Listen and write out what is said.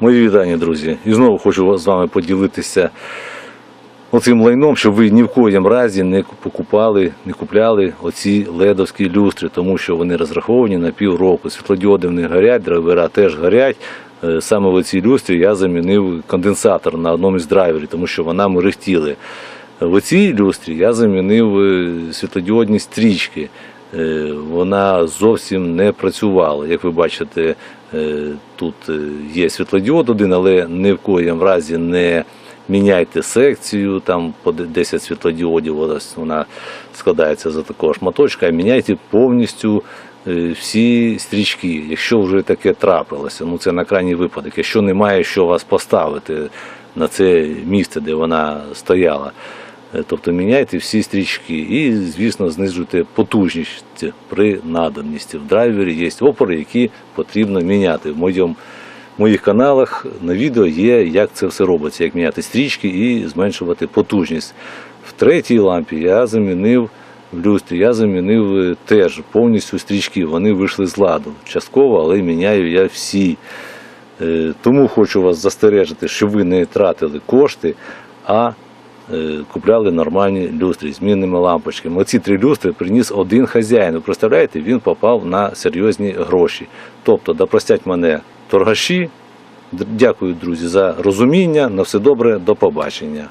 Мої вітання, друзі. І знову хочу з вами поділитися оцим лайном, щоб ви ні в коїм разі не покупали, не купляли оці ледовські люстри, тому що вони розраховані на півроку. Світлодіоди в них горять, драйвера теж горять. Е, Саме в цій люстрі я замінив конденсатор на одному із драйверів, тому що вона мерехтіли. В цій люстрі я замінив е, світлодіодні стрічки. Е, Вона зовсім не працювала. Як ви бачите, е, тут е, є світлодіод один, але ні в коїм разі не міняйте секцію, там по 10 світлодіодів, вона складається за такого шматочка, міняйте повністю всі стрічки, якщо вже таке трапилося. Ну це на крайній випадок, якщо немає що вас поставити на це місце, де вона стояла. Е, Тобто міняйте всі стрічки і, звісно, знижуйте потужність при надобності. В драйвері є опори, які потрібно міняти. В в моїх каналах на відео є, як це все робиться, як міняти стрічки і зменшувати потужність. В третій лампі я замінив в люстрі, я замінив е, теж повністю стрічки. Вони вийшли з ладу. Частково, але міняю я всі. Е, Тому хочу вас застережити, щоб ви не тратили кошти, а купляли нормальні люстри змінними лампочками. Оці три люстри приніс один хазяїн. Ви представляєте, він попав на серйозні гроші. Тобто, да простять мене торгаші. Дякую, друзі, за розуміння. На все добре, до побачення.